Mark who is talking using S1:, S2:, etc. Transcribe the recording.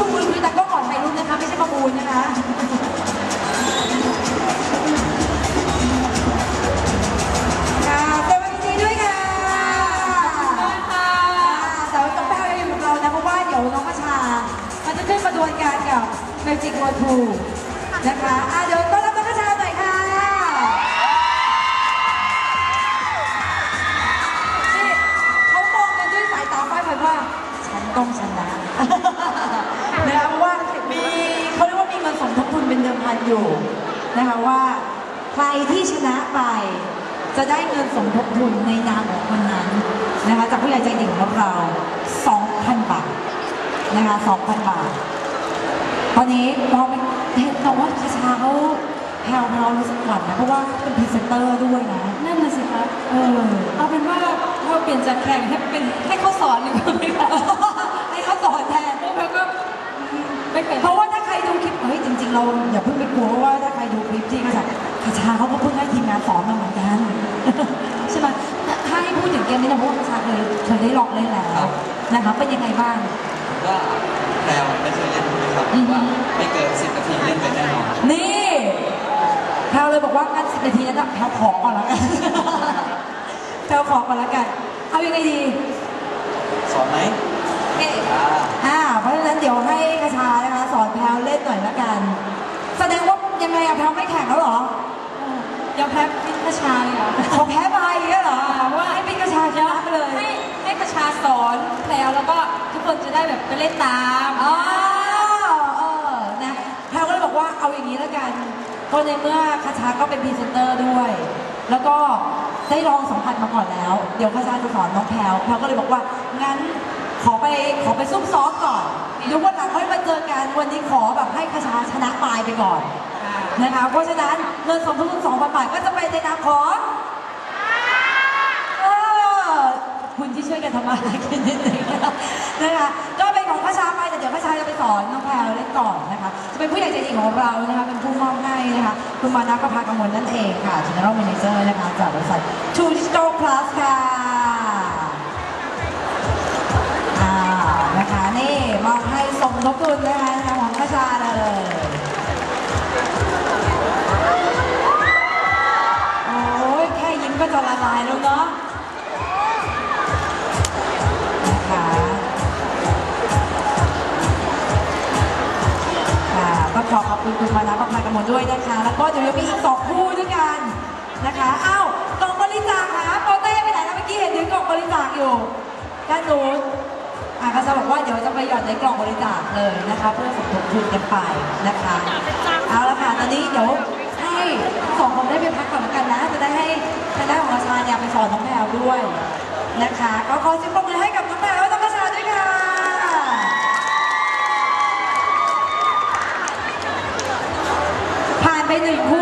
S1: ชูมือคือแต่ก็ก่อนไปรุ่นนะคะ ไม่ใช่ประมูลนะคะค่ะสวัสดีด้วยค่ะค่ะแต่ว่าต้องแป้วยังอยู่กับเรานะเพราะว่าเดี๋ยวน้องกระชามันจะขึ้นมาดวลกันกับเมจิกวอทูนะคะอะเดี๋ยวต้อนรับน้องกระชาหน่อยค่ะนี่เขามองกันด้วยสายตาไฟฝันว่าฉันต้องชนะนะคะ อยู่นะคะว่าใครที่ชนะไป จะได้เงินสมทบทุนในนามของคนนั้นนะคะจากผู้ใหญ่ใจดีของเรา 2,000 บาทนะคะ2,000 บาท ตอนนี้เราเป็นเห็นแต่ว่าคาชาเขาแพลวเรารู้สึกหวั่นนะเพราะว่าเป็นพรีเซนเตอร์ด้วยนะ
S2: นั่นน่ะสิคะ
S1: เออ
S2: เอาเป็นว่าเราเปลี่ยนจากแข่งให้เป็นให้เขาสอน
S1: เฮ้ยจริงๆเราอย่าเพิ่งไปกลัวเพราะว่าถ้าใครดูคลิปที่กระชาคาชาเขาก็เพิ่งให้ทีมงานสอนมาเหมือนกันใช่ไหมถ้าให้พูดถึงเกมนี้นะเพราะว่ากระชาเคยเคยได้ลองเล่นแล้วนะคะเป็นยังไงบ้าง
S3: ก็แพรวไม่เคยเล่นนะครับ
S1: อือฮึ
S3: ว่าไม่เกินสิบนาทีเล่นไปแน่นอน
S1: นี่แพลวเลยบอกว่างั้นสิบนาทีนั้นอะแพลวขอก่อนแล้วกัน แพลวขอก่อนแล้วกัน เอายังไงดี
S3: สอนไหม
S1: เอ๊ะ
S3: อ่า
S1: อะแพลวไม่แข่งแล้วเหรอ
S2: ยอมแพ้พิทชาเลยเหรอ
S1: เขาแพ้ไปอย่างเงี้ยเหรอว่าให้เป็นกระชาชนะไปเลย
S2: ให้ให้ประชาสอนแพลวแล้วก็ทุกคนจะได้แบบไปเล่นตาม
S1: อ๋อเออนะแพลวก็เลยบอกว่าเอาอย่างนี้ละกันเพราะในเมื่อคาชาก็เป็นพรีเซนเตอร์ด้วย แล้วก็ได้ลองสัมผัสมาก่อนแล้ว เดี๋ยวคาชาจะสอนน้องแพลวแพลวก็เลยบอกว่างั้นขอไปขอไปซุ่มซ้อมก่อนเดี๋ยววันหลังค่อยมาเจอกันวันนี้ขอแบบให้คาชาชนะปลายไปก่อน
S2: ค่ะ
S1: นะคะ เพราะฉะนั้นเงินสมทบทุน2,000บาทก็จะไปในนามของเออคุณที่ช่วยกันทำมาหากินนิดนึงนะคะก็เป็นของพระชาไปแต่เดี๋ยวพระชาจะไปสอนน้องแพรวเล่นก่อนนะคะจะเป็นผู้ใหญ่ใจดีของเรานะคะเป็นผู้มอบให้นะคะคุณมานักประภากมลนั่นเองค่ะ General Manager นะคะจากบริษัท True Digital Plus ค่ะนะคะนี่มอบให้สมทบทุนนะคะนะคะของพระชาเลย ขอขอบคุณคุณมานะประภากมลด้วยนะคะ แล้วก็เดี๋ยวมีอีกสองคู่ด้วยกันนะคะอ้าวกล่องบริจาคหาโปเต้ไปไหนแล้วเมื่อกี้เห็นถือกล่องบริจาคอยู่ด้านนู้นอะก็จะบอกว่าเดี๋ยวจะไปหย่อนในกล่องบริจาคเลยนะคะ เพื่อสมทบทุนกันไปนะคะเอาละค่ะตอนนี้เดี๋ยวให้ทั้งสองคนได้ไปพักก่อนแล้วกันนะ จะได้ให้ทางด้านของอาชาเนี่ยไปสอนน้องแพรวด้วยนะคะ ก็ขอเสิบปรบมือ Italy.